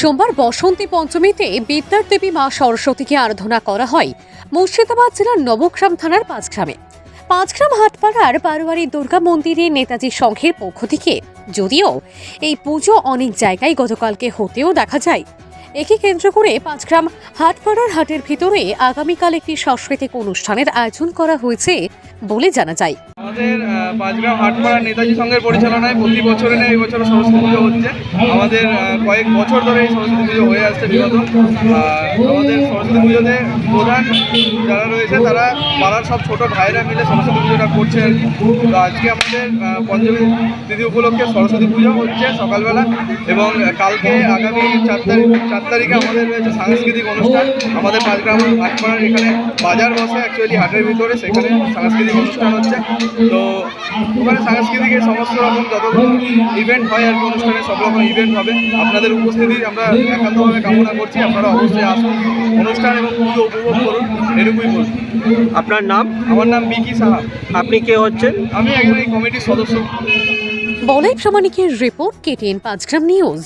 সোমবার বসন্তী পঞ্চমীতে বিদ্যার দেবী মা সরস্বতীকে আরাধনা করা হয়। মুর্শিদাবাদ জেলার নবগ্রাম থানার পাঁচগ্রামে। পাঁচগ্রাম হাটপাড়ার বারোয়ারি দুর্গা মন্দিরে নেতাজি সংঘের পক্ষ থেকে যদিও এই পুজো অনেক জায়গায় গতকালকে হতেও দেখা যায়। একে কেন্দ্র করে পাঁচগ্রাম হাটপাড়ার হাটের ভিতরে আগামীকাল একটি সাংস্কৃতিক অনুষ্ঠানের আয়োজন করা হয়েছে বলে জানা যায়। আমাদের পাঁচগ্রাম হাটপাড়া নেতাজি সংঘের পরিচালনায় প্রতি বছরে নেই এই বছর সরস্বতী পুজো হচ্ছে। আমাদের কয়েক বছর ধরে এই সরস্বতী পুজো হয়ে আসছে বিগত। আমাদের সরস্বতী পুজোতে প্রধান যারা রয়েছে তারা পাড়ার সব ছোট ভাইরা মিলে সরস্বতী পুজোটা করছে আর কি। তো আজকে আমাদের পঞ্চমী তিথি উপলক্ষে সরস্বতী পুজো হচ্ছে সকালবেলা এবং কালকে আগামী চার তারিখ, চার তারিখে আমাদের রয়েছে সাংস্কৃতিক অনুষ্ঠান। আমাদের পাঁচগ্রাম হাটপাড়ার এখানে বাজার বসে অ্যাকচুয়ালি হাটের ভিতরে সেখানে সাংস্কৃতিক অনুষ্ঠান হচ্ছে। তো ওখানে সাংস্কৃতিক এই সমস্ত রকম যত ইভেন্ট হয় আর কি অনুষ্ঠানে সব রকম ইভেন্ট হবে। আপনাদের উপস্থিতি আমরা একান্তভাবে কামনা করছি। আপনারা অবশ্যই আসুন অনুষ্ঠান এবং পুজো উপভোগ করুন এটুকুই বলুন আপনার নাম? আমার নাম বিকি সাহা। আপনি কে হচ্ছেন? আমি একজন এই কমিটির সদস্য। বলাই প্রামাণিকের রিপোর্ট কেটিএন পাঁচগ্রাম নিউজ।